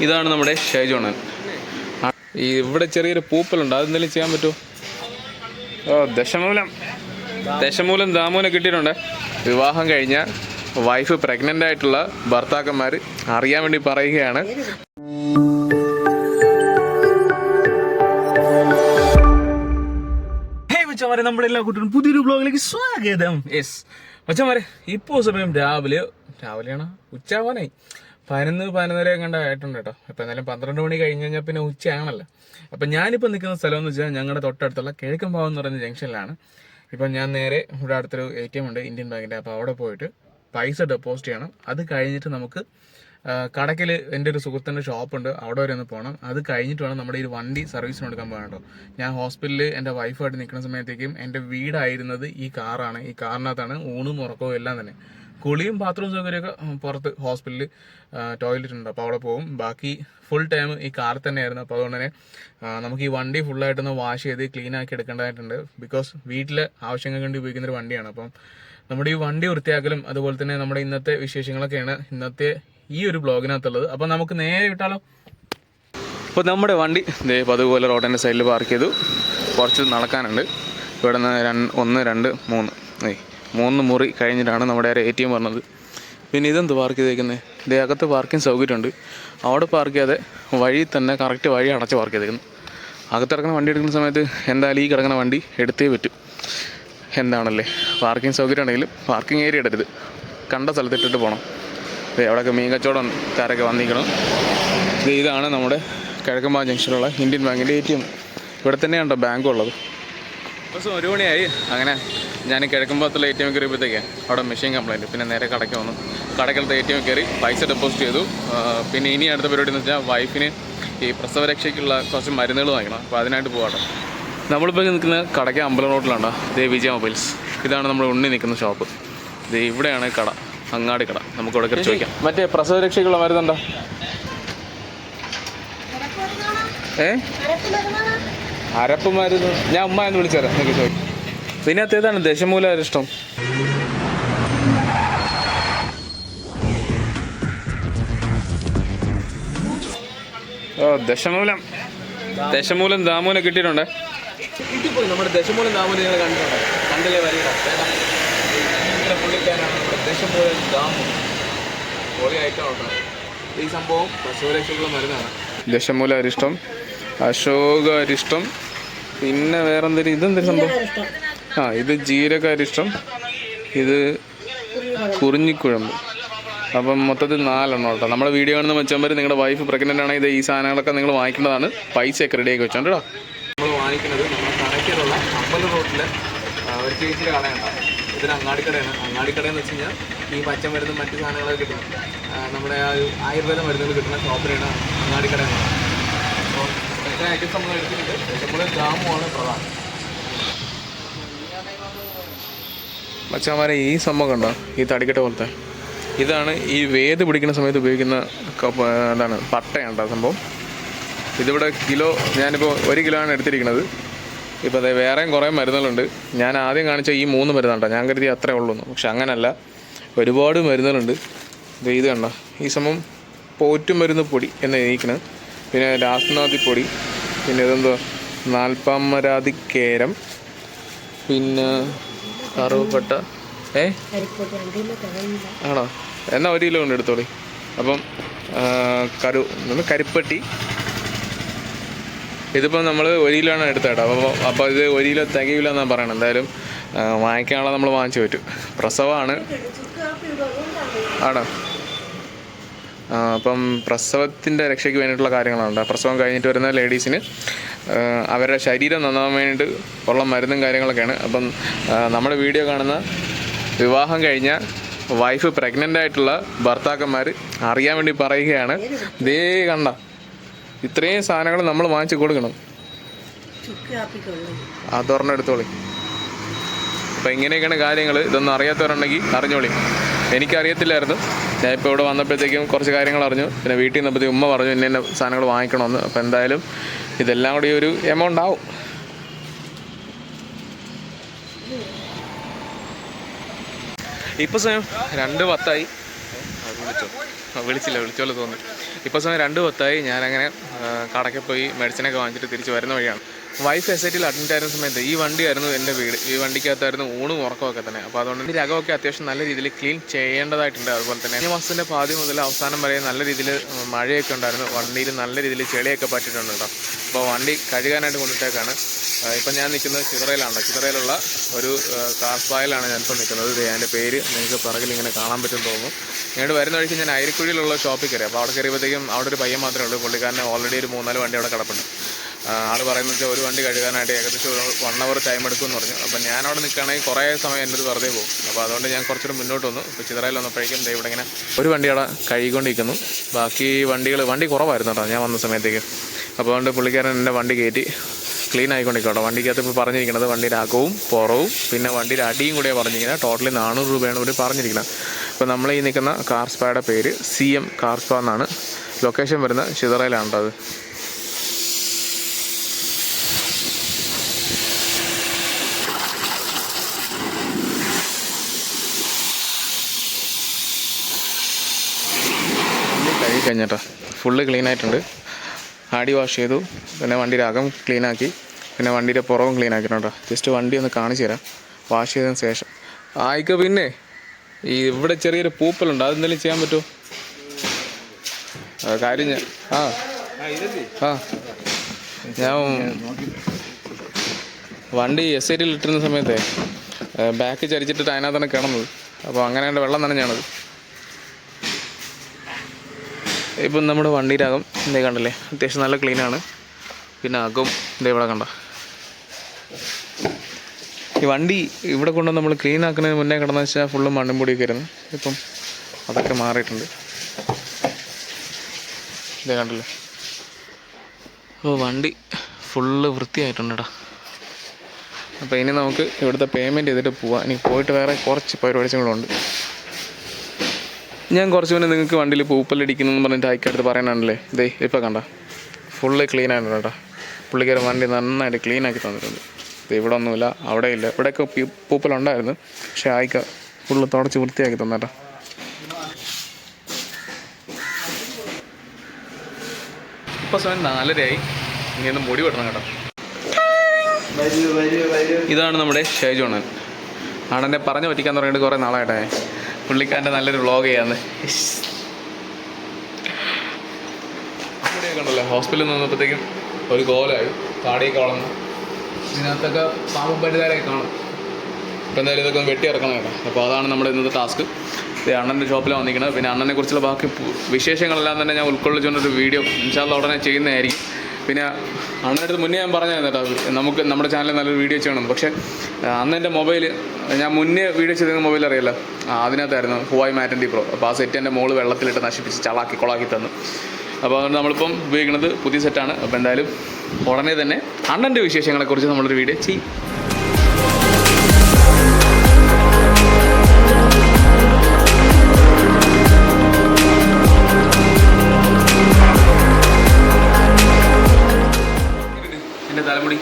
ഇതാണ് നമ്മുടെ ഷൈജോണൻ. ഇവിടെ ചെറിയൊരു പൂപ്പലുണ്ട്. അതെന്തെങ്കിലും ചെയ്യാൻ പറ്റുമോ? ഓ ദശമൂലം. ദശമൂലം ദാമൂലം കിട്ടിയിട്ടുണ്ട്. വിവാഹം കഴിഞ്ഞ വൈഫ് പ്രഗ്നന്റ് ആയിട്ടുള്ള ഭർത്താക്കന്മാർ അറിയാൻ വേണ്ടി പറയുകയാണ്. ഹേ മച്ചമാരെ നമ്മുടെ എല്ലാ കുട്ടികളും പുതിയൊരു ബ്ലോഗിലേക്ക് സ്വാഗതം. യെസ് മച്ചമാരെ ഇപ്പോൾ സമയം രാവിലെ രാവിലെയാണ് ഉച്ചയാവാനായി. പതിനൊന്ന് പതിനൊന്നര കണ്ട ആയിട്ടുണ്ട് കേട്ടോ. ഇപ്പം എന്തായാലും പന്ത്രണ്ട് മണി കഴിഞ്ഞ് കഴിഞ്ഞാൽ പിന്നെ ഉച്ചയാണല്ലോ. അപ്പം ഞാനിപ്പോൾ നിൽക്കുന്ന സ്ഥലം എന്ന് വെച്ചാൽ ഞങ്ങളുടെ തൊട്ടടുത്തുള്ള കിഴക്കൻ ഭാഗം എന്ന് പറയുന്ന ജംഗ്ഷനിലാണ്. ഇപ്പം ഞാൻ നേരെ ഇവിടെ അടുത്തൊരു എ ടി എം ഉണ്ട് ഇന്ത്യൻ ബാങ്കിന്റെ. അപ്പോൾ അവിടെ പോയിട്ട് പൈസ ഡെപ്പോസിറ്റ് ചെയ്യണം. അത് കഴിഞ്ഞിട്ട് നമുക്ക് കടക്കിൽ എന്റെ ഒരു സുഹൃത്തിന്റെ ഷോപ്പുണ്ട്. അവിടെ വരെ ഒന്ന് പോകണം അത് കഴിഞ്ഞിട്ട് വേണം നമ്മുടെ ഈ വണ്ടി സർവീസിന് കൊടുക്കാൻ പോകണം കേട്ടോ. ഞാൻ ഹോസ്പിറ്റലിൽ എന്റെ വൈഫായിട്ട് നിൽക്കുന്ന സമയത്തേക്കും എന്റെ വീടായിരുന്നത് ഈ കാറാണ് ഈ കാറിനകത്താണ് ഊണും ഉറക്കവും എല്ലാം തന്നെ. കുളിയും ബാത്റൂം സൗകര്യമൊക്കെ പുറത്ത് ഹോസ്പിറ്റലിൽ ടോയ്ലറ്റ് ഉണ്ട് അപ്പോൾ അവിടെ പോകും. ബാക്കി ഫുൾ ടൈം ഈ കാറിൽ തന്നെയായിരുന്നു. അപ്പോൾ അതുകൊണ്ട് തന്നെ നമുക്ക് ഈ വണ്ടി ഫുള്ളായിട്ടൊന്ന് വാഷ് ചെയ്ത് ക്ലീൻ ആക്കി എടുക്കേണ്ടതായിട്ടുണ്ട്. ബിക്കോസ് വീട്ടിലെ ആവശ്യങ്ങൾക്ക് വേണ്ടി ഉപയോഗിക്കുന്ന ഒരു വണ്ടിയാണ്. അപ്പം നമ്മുടെ ഈ വണ്ടി വൃത്തിയാക്കലും അതുപോലെ തന്നെ നമ്മുടെ ഇന്നത്തെ വിശേഷങ്ങളൊക്കെയാണ് ഇന്നത്തെ ഈ ഒരു ബ്ലോഗിനകത്തുള്ളത് അപ്പം നമുക്ക് നേരെ വിട്ടാലോ? അപ്പോൾ നമ്മുടെ വണ്ടി ദേ അതുപോലെ റോഡിന്റെ സൈഡിൽ പാർക്ക് ചെയ്തു. കുറച്ച് നടക്കാനുണ്ട്. ഇവിടെ നിന്ന് ഒന്ന് രണ്ട് മൂന്ന്. ഏയ് മൂന്ന് മുറി കഴിഞ്ഞിട്ടാണ് നമ്മുടെ എ ടി എം പറഞ്ഞത് പിന്നെ ഇതെന്ത് പാർക്ക് ചെയ്തേക്കുന്നത് ഇതേ അകത്ത് പാർക്കിംഗ് സൗകര്യമുണ്ട്. അവിടെ പാർക്ക് ചെയ്യാതെ വഴി തന്നെ കറക്റ്റ് വഴി അടച്ച് പാർക്ക് ചെയ്തേക്കുന്നു. അകത്തിറക്കുന്ന വണ്ടി എടുക്കുന്ന സമയത്ത് എന്തായാലും ഈ കിടക്കുന്ന വണ്ടി എടുത്തേ പറ്റൂ. എന്താണല്ലേ? പാർക്കിംഗ് സൗകര്യം ആണെങ്കിലും പാർക്കിംഗ് ഏരിയ ഇടരുത്. കണ്ട സ്ഥലത്തിട്ടിട്ട് പോകണം അവിടെയൊക്കെ മീൻ കച്ചവടം കാരൊക്കെ വന്നിരിക്കണം ഇതാണ് നമ്മുടെ കിഴക്കമ്പാ ജംഗ്ഷനിലുള്ള ഇന്ത്യൻ ബാങ്കിന്റെ എ ടി എം ഇവിടെ തന്നെയാണ് ബാങ്ക് ഉള്ളത് ദിവസം ഒരു മണിയായി. അങ്ങനെ ഞാൻ കിഴക്കുമ്പോഴത്തുള്ള എ ടി എം കയറിയപ്പോഴത്തേക്ക് അവിടെ മെഷീൻ കംപ്ലൈന്റ് പിന്നെ നേരെ കടയ്ക്ക് വന്നു. കടക്കലത്തെ എ ടി എം കയറി പൈസ ഡെപ്പോസിറ്റ് ചെയ്തു. പിന്നെ ഇനി അടുത്ത പരിപാടി എന്ന് വെച്ചാൽ വൈഫിന് ഈ പ്രസവരക്ഷയ്ക്കുള്ള കുറച്ച് മരുന്നുകൾ വാങ്ങണം അപ്പോൾ അതിനായിട്ട് പോകാട്ടോ നമ്മളിപ്പോൾ നിൽക്കുന്ന കടയ്ക്ക് അമ്പലം റോഡിലാണ് ദേ വിജയ മൊബൈൽസ്. ഇതാണ് നമ്മൾ ഉണ്ണി നിൽക്കുന്ന ഷോപ്പ് ദേ ഇവിടെയാണ് കട. അങ്ങാടി കട. നമുക്ക് ഇവിടെ കയറി ചോദിക്കാം. മറ്റേ പ്രസവരക്ഷയ്ക്കുള്ള മരുന്നുണ്ടോ? ഏ? അരപ്പ് മരുന്ന്. ഞാൻ ഉമ്മ എന്ന് വിളിച്ചേരാം നിങ്ങൾക്ക് ചോദിക്കും. ഇതിനകത്ത് ഏതാണ്? ദശമൂല ഇഷ്ടം? ഓ ദശമൂലം. ദശമൂലം ദാമൂലം കിട്ടിയിട്ടുണ്ടേ? കിട്ടിപ്പോയി. നമ്മുടെ ദശമൂലം നാമൂലം നിങ്ങൾ കണ്ടിട്ടുണ്ടോ? കണ്ടില്ലേ വരിക പുള്ളിക്കാരാണ് നമ്മുടെ ദശമൂലം ദാമു. പൊളി ഐറ്റം ഈ സംഭവം പശുരക്ഷയുള്ള മരുന്നാണ്. ദശമൂല അരിഷ്ടം അശോക അരിഷ്ടം പിന്നെ വേറെന്തൊരു ഇതെന്തൊരു സംഭവം? ആ ഇത് ജീരകരിഷ്ടം ഇത് കുറിഞ്ഞിക്കുഴമ്പ്. അപ്പം മൊത്തത്തിൽ നാലെണ്ണം കേട്ടോ. നമ്മുടെ വീഡിയോ കാണുന്ന വെച്ചാൽ നിങ്ങളുടെ വൈഫ് പ്രഗ്നന്റ് ആണെങ്കിൽ ഇത് ഈ സാധനങ്ങളൊക്കെ നിങ്ങൾ വാങ്ങിക്കേണ്ടതാണ്. പൈസയൊക്കെ റെഡിയാക്കി വെച്ചോണ്ട് കേട്ടോ. നമ്മൾ വാങ്ങിക്കുന്നത് നമ്മുടെ കടയ്ക്കലുള്ള അമ്പല ആ, ഒരു ചേച്ചി കടയാണ് ഇതൊരു അങ്ങാടിക്കടയാണ്. അങ്ങാടിക്കടയെന്ന് വെച്ച് കഴിഞ്ഞാൽ ഈ പച്ചമരുന്നും മറ്റ് സാധനങ്ങളൊക്കെ കിട്ടും. നമ്മുടെ ആ ആയുർവേദ മരുന്നുകൾ കിട്ടുന്ന ഷോപ്പിലാണ് അങ്ങാടിക്കട എന്ന് പറയുന്നത്. അപ്പോൾ എല്ലാ ഐറ്റംസ് നമ്മൾ എടുത്തിട്ടുണ്ട്. നമ്മൾ ഗ്രാമമാണ് പ്രധാനം. മച്ചാമാരെ ഈ സംഭവം കണ്ടോ? ഈ തടിക്കട്ട പോലത്തെ. ഇതാണ് ഈ വേദ് പിടിക്കുന്ന സമയത്ത് ഉപയോഗിക്കുന്ന എന്താണ് പട്ടയാണ് കേട്ടോ സംഭവം. ഇതിവിടെ കിലോ ഞാനിപ്പോൾ ഒരു കിലോ ആണ് എടുത്തിരിക്കുന്നത്. ഇപ്പോൾ അതെ വേറെയും കുറേ മരുന്നുകളുണ്ട്. ഞാൻ ആദ്യം കാണിച്ച ഈ മൂന്ന് മരുന്നുണ്ടോ ഞാൻ കരുതി അത്രേ ഉള്ളൂ പക്ഷെ അങ്ങനല്ല. ഒരുപാട് മരുന്നുകളുണ്ട്. ഇത് ഇത് കണ്ടോ? ഈ സമയം പോറ്റുമരുന്ന് പൊടി എന്ന് എഴുതിക്കുന്നത് പിന്നെ രാസ്നാഥി പൊടി. പിന്നെ ഇതെന്തോ നാൽപ്പാമരാതി കേരം. പിന്നെ കറുവപ്പട്ട ഏ? ആണോ? എന്നാ ഒരു കിലോ കൊണ്ട് എടുത്തോളി. അപ്പം കരു നമ്മൾ കരിപ്പട്ടി. ഇതിപ്പോൾ നമ്മൾ ഒരു കിലോ ആണ് എടുത്തത് കേട്ടോ അപ്പോൾ അപ്പോൾ ഇത് ഒരു കിലോ തികയില്ല എന്നാണ് പറയണത് എന്തായാലും വാങ്ങിക്കാനുള്ള നമ്മൾ വാങ്ങിച്ചു പറ്റും. പ്രസവമാണ്. ആണോ? അപ്പം പ്രസവത്തിന്റെ രക്ഷയ്ക്ക് വേണ്ടിയിട്ടുള്ള കാര്യങ്ങളാണ് പ്രസവം കഴിഞ്ഞിട്ട് വരുന്ന ലേഡീസിന് അവരുടെ ശരീരം നന്നാവാൻ വേണ്ടി ഉള്ള മരുന്നും കാര്യങ്ങളൊക്കെയാണ്. അപ്പം നമ്മുടെ വീഡിയോ കാണുന്ന വിവാഹം കഴിഞ്ഞ വൈഫ് പ്രഗ്നന്റ് ആയിട്ടുള്ള ഭർത്താക്കന്മാർ അറിയാൻ വേണ്ടി പറയുകയാണ്. ദേ കണ്ട ഇത്രയും സാധനങ്ങൾ നമ്മൾ വാങ്ങിച്ചു കൊടുക്കണം. അതൊരെണ്ണെടുത്തോളി അപ്പം ഇങ്ങനെയൊക്കെയാണ് കാര്യങ്ങൾ ഇതൊന്നും അറിയാത്തവരുണ്ടെങ്കിൽ അറിഞ്ഞോളി. എനിക്കറിയത്തില്ലായിരുന്നു. ഞാൻ ഇപ്പോൾ ഇവിടെ വന്നപ്പോഴത്തേക്കും കുറച്ച് കാര്യങ്ങൾ അറിഞ്ഞു. പിന്നെ വീട്ടിൽ നിന്നപ്പോഴത്തേക്കും ഉമ്മ പറഞ്ഞു ഇന്ന സാധനങ്ങൾ വാങ്ങിക്കണമെന്ന്. അപ്പോൾ എന്തായാലും ഇതെല്ലാം കൂടി ഒരു എമൗണ്ട് ആവും. ഇപ്പോൾ സമയം രണ്ട് പത്തായി. വിളിച്ചോ? വിളിച്ചില്ല വിളിച്ച പോലെ തോന്നി. ഇപ്പോൾ സമയം രണ്ട് പത്തായി. ഞാനങ്ങനെ കടയ്ക്ക് പോയി മെഡിസിനൊക്കെ വാങ്ങിച്ചിട്ട് തിരിച്ചു വരുന്ന വഴിയാണ്. വൈഫ് എസ് ഐ ടിയിൽ അഡ്മിറ്റ് ആയിരുന്ന സമയത്ത് ഈ വണ്ടിയായിരുന്നു എന്റെ വീട്. ഈ വണ്ടിക്കകത്തായിരുന്നു ഊണും ഉറക്കമൊക്കെ തന്നെ. അപ്പോൾ അതുകൊണ്ട് ഇതിന്റെ അകമൊക്കെ അത്യാവശ്യം നല്ല രീതിയിൽ ക്ലീൻ ചെയ്യേണ്ടതായിട്ടുണ്ട്. അതുപോലെ തന്നെ ഈ മാസത്തിന്റെ പാതി മുതൽ അവസാനം വരെ നല്ല രീതിയിൽ മഴയൊക്കെ ഉണ്ടായിരുന്നു. വണ്ടിയിൽ നല്ല രീതിയിൽ ചെളിയൊക്കെ പറ്റിയിട്ടുണ്ട് കേട്ടോ. അപ്പോൾ വണ്ടി കഴുകാനായിട്ട് കൊണ്ടിട്ടേക്കാണ് ഇപ്പം ഞാൻ നിൽക്കുന്നത് ചിതറയിലാണ് ചിതറയിലുള്ള ഒരു ആ, കാർ സ്പായിലാണ് ഞാനിപ്പോൾ നിൽക്കുന്നത്. ഇത് എന്റെ പേര് നിങ്ങൾക്ക് പിറകിൽ ഇങ്ങനെ കാണാൻ പറ്റും തോന്നുന്നു. ഇങ്ങോട്ട് വരുന്ന വഴിക്ക് ഞാൻ അരിക്കുഴിയിലുള്ള ഷോപ്പിൽ കയറി. അപ്പോൾ അവിടെ കയറിയപ്പോഴത്തേക്കും അവിടെ ഒരു പയ്യൻ മാത്രമേ ഉള്ളൂ. പുള്ളിക്കാരന് ഓൾറെഡി ഒരു മൂന്നാൽ വണ്ടി അവിടെ കിടപ്പുണ്ട്. ആ, ആൾ പറയുന്നത് വെച്ചാൽ ഒരു വണ്ടി കഴുകാനായിട്ട് ഏകദേശം ഒരു വൺ അവർ ടൈം എടുക്കുമെന്ന് പറഞ്ഞു. അപ്പോൾ ഞാൻ അവിടെ നിൽക്കുകയാണെങ്കിൽ കുറേ സമയം എന്റെ വെറുതെ പോകും. അപ്പോൾ അതുകൊണ്ട് ഞാൻ കുറച്ചുകൂടി മുന്നോട്ട് വന്നു. ഇപ്പോൾ ചിതറയിൽ വന്നപ്പോഴേക്കും ദൈവം ഇങ്ങനെ ഒരു വണ്ടി അവിടെ കഴുകിക്കൊണ്ടിരിക്കുന്നു. ബാക്കി വണ്ടികൾ വണ്ടി കുറവായിരുന്നു കേട്ടോ ഞാൻ വന്ന സമയത്തേക്ക്. അപ്പോൾ അതുകൊണ്ട് പുള്ളിക്കാരൻ എന്റെ വണ്ടി കയറ്റി ക്ലീൻ ആയിക്കൊണ്ടിരിക്കട്ടോ വണ്ടിക്കകത്ത് ഇപ്പോൾ പറഞ്ഞിരിക്കുന്നത് വണ്ടിയുടെ അകവും പുറവും പിന്നെ വണ്ടിയുടെ അടിയും കൂടിയാണ് പറഞ്ഞിരിക്കുന്നത്. ടോട്ടലി നാനൂറ് രൂപയാണ് ഇവർ പറഞ്ഞിരിക്കുന്നത്. അപ്പോൾ നമ്മൾ ഈ നിൽക്കുന്ന കാർ സ്പായുടെ പേര് സി എം കാർ സ്പാ എന്നാണ്. ലൊക്കേഷൻ വരുന്നത് ചിതറയിലാണ് കേട്ടോ അത് വണ്ടി കഴുകി കഴിഞ്ഞിട്ടോ. ഫുള്ള് ക്ലീൻ ആയിട്ടുണ്ട്. ആടി വാഷ് ചെയ്തു. പിന്നെ വണ്ടിയുടെ അകം ക്ലീനാക്കി പിന്നെ വണ്ടിയുടെ പുറവും ക്ലീൻ ആക്കിയിട്ടുണ്ട് ജസ്റ്റ് വണ്ടി ഒന്ന് കാണിച്ചു തരാം. വാഷ് ചെയ്തതിന് ശേഷം. ആയിക്ക പിന്നെ. ഈ ഇവിടെ ചെറിയൊരു പൂപ്പലുണ്ട്. അതെന്തെങ്കിലും ചെയ്യാൻ പറ്റുമോ? കാര്യം ആ. ആ. ഞാൻ വണ്ടി എസ് ഐ ടിയിൽ ഇട്ടിരുന്ന സമയത്തെ ബാക്ക് ചരിച്ചിട്ടിട്ട് അതിനകത്താണ് കിടന്നത്. അപ്പോൾ അങ്ങനെ വെള്ളം നനഞ്ഞാണത്. ഇപ്പം നമ്മുടെ വണ്ടിയുടെ അകം കണ്ടല്ലേ? കണ്ടില്ലേ അത്യാവശ്യം നല്ല ക്ലീനാണ് പിന്നെ അകം ഇതേ ഇവിടെ കണ്ട? ഈ വണ്ടി ഇവിടെ കൊണ്ട് നമ്മൾ ക്ലീൻ ആക്കുന്നതിന് മുന്നേ കിടന്നു വെച്ചാൽ ഫുള്ള് മണ്ണും പൊടിയൊക്കെ ആയിരുന്നു. ഇപ്പം അതൊക്കെ മാറിയിട്ടുണ്ട്. ഇതേ കണ്ടല്ലേ? ഓ വണ്ടി ഫുള്ള് വൃത്തിയായിട്ടുണ്ട് കേട്ടോ അപ്പോൾ ഇനി നമുക്ക് ഇവിടുത്തെ പേയ്മെന്റ് ചെയ്തിട്ട് പോവാം. ഇനി പോയിട്ട് വേറെ കുറച്ച് പരിപാടികളും കൂടെ ഉണ്ട്. ഞാൻ കുറച്ച് മുന്നേ നിങ്ങൾക്ക് വണ്ടിയിൽ പൂപ്പലടിക്കുന്നു എന്ന് പറഞ്ഞിട്ട് അയക്കടുത്ത് പറയാനാണല്ലേ ഇതേ ഇപ്പോൾ കണ്ട. ഫുള്ള് ക്ലീൻ ആയിട്ടുണ്ട് കേട്ടോ. പുള്ളിക്കാരൻ വണ്ടി നന്നായിട്ട് ക്ലീൻ ആക്കി തന്നിട്ടുണ്ട്. ഇത് ഇവിടെ ഒന്നുമില്ല അവിടെ ഇല്ല. ഇവിടെയൊക്കെ പൂപ്പലുണ്ടായിരുന്നു പക്ഷേ ആയിക്ക ഫുള്ള് തുടച്ച് വൃത്തിയാക്കി തന്നേട്ടാ. ഇപ്പോൾ സമയം നാലരയായി. ഇനി ഒന്ന് മുടി വെട്ടണം കേട്ടോ. ഇതാണ് നമ്മുടെ ഷൈജോണൻ ആണെന്നെ പറഞ്ഞു പറ്റിക്കാൻ തുടങ്ങിയിട്ട് കുറേ നാളായിട്ടേ പുള്ളിക്കാരന്റെ നല്ലൊരു വ്ളോഗ് ചെയ്യാന്ന്. ഉണ്ടല്ലോ ഹോസ്പിറ്റലിൽ നിന്നപ്പോഴത്തേക്കും ഒരു കോലായി താടിയൊക്കെ വളർന്നു. ഇതിനകത്തൊക്കെ പാമ്പും പരിതാരൊക്കെ കാണും. അപ്പോൾ എന്തായാലും ഇതൊക്കെ ഒന്ന് വെട്ടി ഇറക്കണം കേട്ടോ. അപ്പോൾ അതാണ് നമ്മുടെ ഇന്നത്തെ ടാസ്ക് അണ്ണന്റെ ഷോപ്പിലാണ് വന്നിരിക്കുന്നത് പിന്നെ അണ്ണനെ കുറിച്ചുള്ള ബാക്കി വിശേഷങ്ങളെല്ലാം തന്നെ ഞാൻ ഉൾക്കൊള്ളിച്ചുകൊണ്ടൊരു വീഡിയോ ഇൻഷാല്ല ഉടനെ ചെയ്യുന്നതായിരിക്കും. പിന്നെ അണ്ണനടുത്ത് മുന്നേ ഞാൻ പറഞ്ഞായിരുന്നു കേട്ടോ നമുക്ക് നമ്മുടെ ചാനലിൽ നല്ലൊരു വീഡിയോ ചെയ്യണം. പക്ഷേ അന്ന് എന്റെ മൊബൈൽ ഞാൻ മുന്നേ വീഡിയോ ചെയ്തിരുന്ന മൊബൈൽ അറിയില്ല അതിനകത്തായിരുന്നു ഹുവായ് മാറ്റന്റി പ്രോ അപ്പോൾ ആ സെറ്റ് എന്റെ മോൾ വെള്ളത്തിലിട്ട് നശിപ്പിച്ച് ചളാക്കി കൊളാക്കി തന്നു. അപ്പോൾ അതുകൊണ്ട് നമ്മളിപ്പം ഉപയോഗിക്കുന്നത് പുതിയ സെറ്റാണ് അപ്പോൾ എന്തായാലും ഉടനെ തന്നെ അണ്ണന്റെ വിശേഷങ്ങളെക്കുറിച്ച് നമ്മളൊരു വീഡിയോ ചെയ്യും. തലമുടി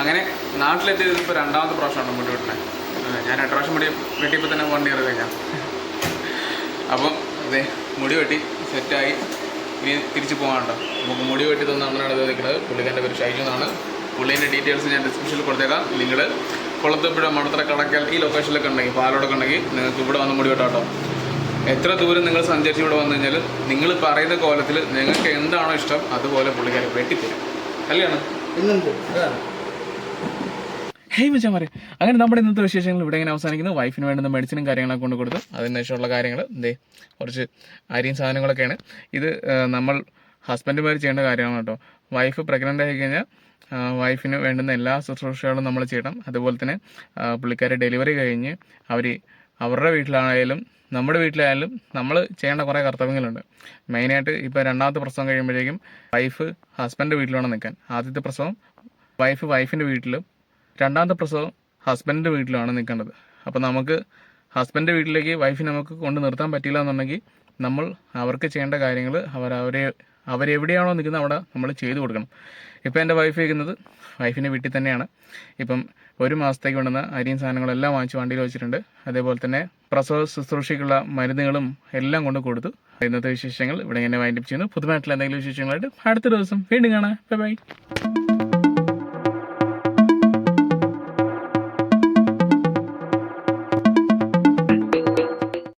അങ്ങനെ നാട്ടിലെത്തിയത് ഇപ്പോൾ രണ്ടാമത്തെ പ്രാവശ്യമാണ് മുടി വെട്ടണേ ഞാൻ രണ്ട് പ്രാവശ്യം മുടി വെട്ടിയപ്പോൾ തന്നെ വൺ ഇയർ കഴിഞ്ഞാൽ അപ്പം അതെ മുടി വെട്ടി സെറ്റായി. ഇനി തിരിച്ചു പോകാനുണ്ടോ നമുക്ക് മുടി വെട്ടി തന്ന അമ്മനാണ് ഇത് നിൽക്കുന്നത് പുള്ളിക്കാരന്റെ പേര് ഷൈജു എന്നാണ്. പുള്ളീന്റെ ഡീറ്റെയിൽസ് ഞാൻ ഡിസ്ക്രിപ്ഷനിൽ കൊടുത്തേക്കാം. നിങ്ങൾ കുളത്തപ്പുഴ മണത്തറ കടക്കൽ ഈ ലൊക്കേഷനിലൊക്കെ ഉണ്ടെങ്കിൽ പാലോടൊക്കെ ഉണ്ടെങ്കിൽ നിങ്ങൾക്ക് ഇവിടെ വന്ന് മുടി വെട്ടാട്ടോ. എത്ര ദൂരം നിങ്ങൾ സഞ്ചരിച്ച് ഇവിടെ വന്നു കഴിഞ്ഞാൽ നിങ്ങൾ പറയുന്ന കോലത്തിൽ നിങ്ങൾക്ക് എന്താണോ ഇഷ്ടം അതുപോലെ പുള്ളിക്കാരെ വെട്ടിത്തരും. കല്യാണം? ഹേയ് മച്ചാമാരെ. അങ്ങനെ നമ്മുടെ ഇന്നത്തെ വിശേഷങ്ങൾ ഇവിടെ ഇങ്ങനെ അവസാനിക്കുന്നു. വൈഫിന് വേണ്ടുന്ന മെഡിസിനും കാര്യങ്ങളൊക്കെ കൊണ്ട് കൊടുത്തു അതിന് ശേഷമുള്ള കാര്യങ്ങൾ എന്തേ കുറച്ച് അരിയും സാധനങ്ങളൊക്കെയാണ്. ഇത് നമ്മൾ ഹസ്ബൻഡുമാർ ചെയ്യേണ്ട കാര്യമാണ് കേട്ടോ. വൈഫ് പ്രഗ്നന്റ് ആയി കഴിഞ്ഞാൽ വൈഫിന് വേണ്ടുന്ന എല്ലാ ശുശ്രൂഷകളും നമ്മൾ ചെയ്യണം. അതുപോലെ തന്നെ പുള്ളിക്കാരെ ഡെലിവറി കഴിഞ്ഞ് അവർ അവരുടെ വീട്ടിലായാലും നമ്മുടെ വീട്ടിലായാലും നമ്മൾ ചെയ്യേണ്ട കുറേ കർത്തവ്യങ്ങളുണ്ട്. മെയിനായിട്ട് ഇപ്പോൾ രണ്ടാമത്തെ പ്രസവം കഴിയുമ്പോഴേക്കും വൈഫ് ഹസ്ബൻഡ് വീട്ടിലാണ് നിൽക്കാൻ. ആദ്യത്തെ പ്രസവം വൈഫ് വൈഫിന്റെ വീട്ടിലും രണ്ടാമത്തെ പ്രസവം ഹസ്ബൻഡിന്റെ വീട്ടിലാണ് നിൽക്കേണ്ടത്. അപ്പോൾ നമുക്ക് ഹസ്ബൻഡിന്റെ വീട്ടിലേക്ക് വൈഫിനെ നമുക്ക് കൊണ്ട് നിർത്താൻ പറ്റില്ല എന്നുണ്ടെങ്കിൽ നമ്മൾ അവർക്ക് ചെയ്യേണ്ട കാര്യങ്ങൾ അവർ അവരെ അവരെവിടെയാണോ നിൽക്കുന്നത് അവിടെ നമ്മൾ ചെയ്തു കൊടുക്കണം. ഇപ്പോൾ എന്റെ വൈഫ് നിൽക്കുന്നത് വൈഫിന്റെ വീട്ടിൽ തന്നെയാണ്. ഇപ്പം ഒരു മാസത്തേക്ക് വേണ്ടുന്ന അരിയും സാധനങ്ങളെല്ലാം വാങ്ങിച്ച് വണ്ടിയിൽ വെച്ചിട്ടുണ്ട്. അതേപോലെ തന്നെ പ്രസവ ശുശ്രൂഷയ്ക്കുള്ള മരുന്നുകളും എല്ലാം കൊണ്ട് കൊടുത്തു. ഇന്നത്തെ വിശേഷങ്ങൾ ഇവിടെ ഇങ്ങനെ വൈൻഡപ്പ് ചെയ്യുന്നു. പുതുമായിട്ടുള്ള എന്തെങ്കിലും വിശേഷങ്ങളായിട്ട് അടുത്ത ദിവസം വീണ്ടും കാണാം. Bye bye